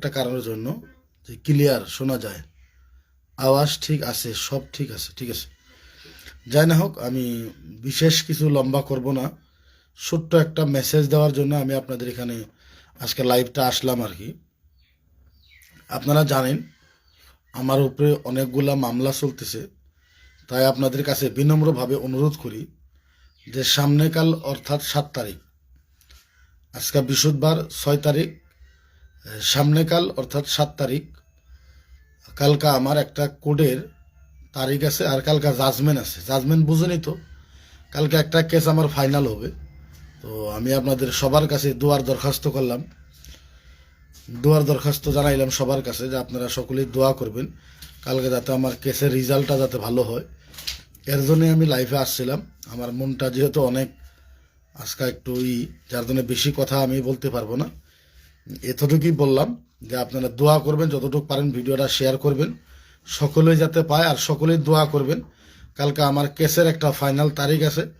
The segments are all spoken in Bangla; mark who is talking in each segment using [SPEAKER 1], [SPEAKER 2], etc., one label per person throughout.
[SPEAKER 1] একটা কারণের জন্য যে ক্লিয়ার শোনা যায়। আওয়াজ ঠিক আছে, সব ঠিক আছে ঠিক আছে। যাই না হোক, আমি বিশেষ কিছু লম্বা করব না। ছোট্ট একটা মেসেজ দেওয়ার জন্য আমি আপনাদের এখানে আজকে লাইভটা আসলাম আর কি। আপনারা জানেন, আমার উপরে অনেকগুলা মামলা চলতেছে। তাই আপনাদের কাছে বিনম্রভাবে অনুরোধ করি যে সামনেকাল অর্থাৎ সাত তারিখ, আজকে বৃহস্পতিবার ছয় তারিখ সামনেকাল, অর্থাৎ সাত তারিখ, কালকা আমার একটা কোডের তারিখ আছে আর কালকা জাজমেন্ট আছে। জাজমেন্ট বুঝেনি তো? কালকে একটা কেস আমার ফাইনাল হবে। তো আমি আপনাদের সবার কাছে দোয়ার দরখাস্ত করলাম। দোয়ার দরখাস্ত জানাইলাম সবার কাছে যে আপনারা সকলেই দোয়া করবেন। কালকে যাতে আমার কেসের রেজাল্টটা যাতে ভালো হয়। এর জন্যই আমি লাইফে আসছিলাম। আমার মনটা যেহেতু অনেক আজকে একটু ই, যার জন্য বেশি কথা আমি বলতে পারব না। এতটুকুই বললাম যে আপনারা দোয়া করবেন, যতটুকু পারেন ভিডিওটা শেয়ার করবেন। সকলেই যাতে পায় আর সকলেই দোয়া করবেন। কালকে আমার কেসের একটা ফাইনাল তারিখ আছে।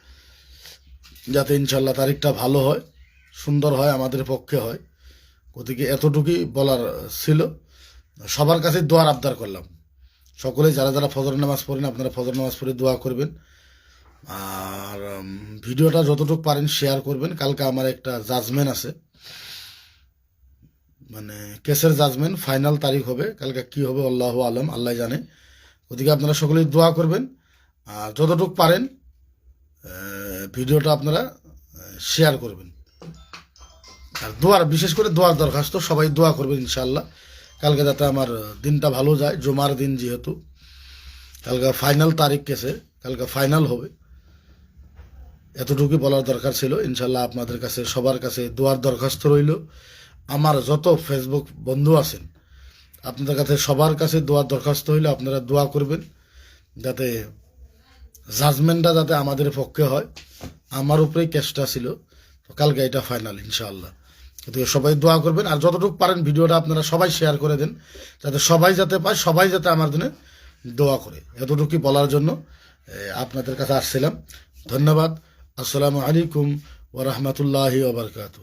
[SPEAKER 1] যাতে ইনশাল্লাহ তারিখটা ভালো হয়, সুন্দর হয়, আমাদের পক্ষে হয়। ওদিকে এতটুকুই বলার ছিল। সবার কাছে দোয়ার আবদার করলাম। সকলে যারা যারা ফজর নামাজ পড়েন, আপনারা ফজর নামাজ পড়ে দোয়া করবেন। আর ভিডিওটা যতটুকু পারেন শেয়ার করবেন। কালকে আমার একটা জাজমেন্ট আছে। মানে কেসের জাজমেন্ট ফাইনাল তারিখ হবে। কালকে কি হবে আল্লাহ আলম, আল্লাহ জানে। ওদিকে আপনারা সকলেই দোয়া করবেন। আর যতটুকু পারেন ভিডিওটা আপনারা শেয়ার করবেন। আর দোয়ার, বিশেষ করে দোয়ার দরখাস্ত সবাই দোয়া করবেন ইনশাল্লাহ কালকে যাতে আমার দিনটা ভালো যায়, জমার দিন যেহেতু। কালকে ফাইনাল তারিখ কেসে কালকে ফাইনাল হবে। এতটুকুই বলার দরকার ছিল। ইনশাল্লাহ আপনাদের কাছে, সবার কাছে দোয়ার দরখাস্ত রইল। আমার যত ফেসবুক বন্ধু আছেন, আপনাদের কাছে সবার কাছে দোয়ার দরখাস্ত হইলে আপনারা দোয়া করবেন, যাতে জাজমেন্টটা যাতে আমাদের পক্ষে হয়। আমার উপরেই কেসটা ছিল কালকে এটা ফাইনাল ইনশাআল্লাহ। গতিকে সবাই দোয়া করবেন, আর যতটুকু পারেন ভিডিওটা আপনারা সবাই শেয়ার করে দেন, যাতে সবাই যাতে পায়, সবাই যাতে আমার জন্য দোয়া করে। এতটুকু বলার জন্য আপনাদের কাছে আসছিলাম। ধন্যবাদ, আসসালামু আলাইকুম ওরহমতুল্লাহি ওবরকাতু